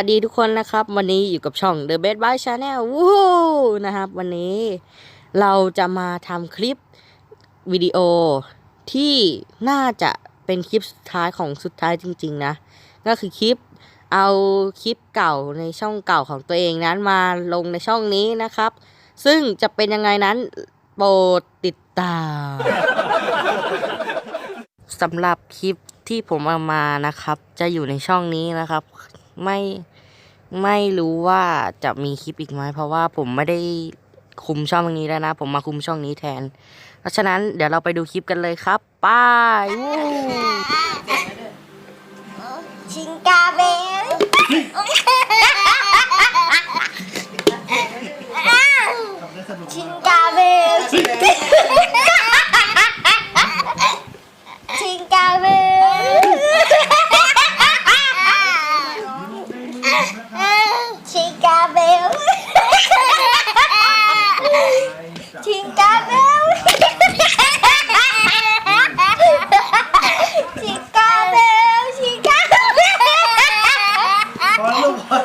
สวัสดีทุกคนนะครับ วันนี้อยู่กับช่อง The Best Buy Channel วู้นะครับ วันนี้เราจะมาทำคลิปวิดีโอที่น่าจะเป็นคลิปสุดท้ายของสุดท้ายจริง ๆ นะ ก็คือคลิปเอาคลิปเก่าในช่องเก่าของตัวเองนั้นมาลงในช่องนี้นะครับ ซึ่งจะเป็นยังไงนั้นโปรดติดตามสำหรับคลิปที่ผมเอามานะครับ จะอยู่ในช่องนี้นะครับ ไม่ไม่รู้ว่าจะมีคลิปอีกไหมเพราะว่าผมไม่ได้คุมช่องนี้แล้วนะ ผมมาคุมช่องนี้แทน เพราะฉะนั้นเดี๋ยวเราไปดูคลิปกันเลยครับไป ชิงกาเบลชิงกาเบลชิงกาเบลชิงกาเบลพอลูกพอ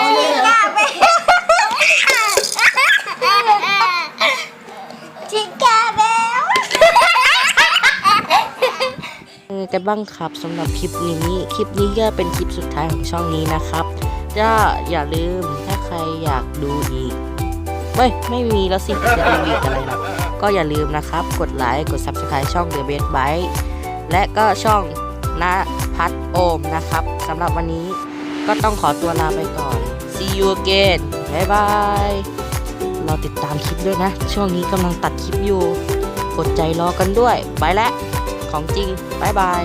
ชิงกาเบลชิงกาเบลยังไงกันบ้างครับสำหรับคลิปนี้ คลิปนี้ก็เป็นคลิปสุดท้ายของช่องนี้นะครับ ก็อย่าลืมถ้าใครอยากดูอีกเฮ้ย ไม่มีแล้วสิ จะรีวิวอะไรหรอกก็อย่าลืมนะครับ กดไลค์กด Subscribe ช่อง The Best Bite และก็ช่องนพัทโอมนะครับสำหรับวันนี้ก็ต้องขอตัวลาไปก่อน see you again บ๊ายบายรอติดตามคลิปด้วยนะ ช่วงนี้กำลังตัดคลิปอยู่ กดใจรอกันด้วย ไปแล้วของจริงบ๊ายบาย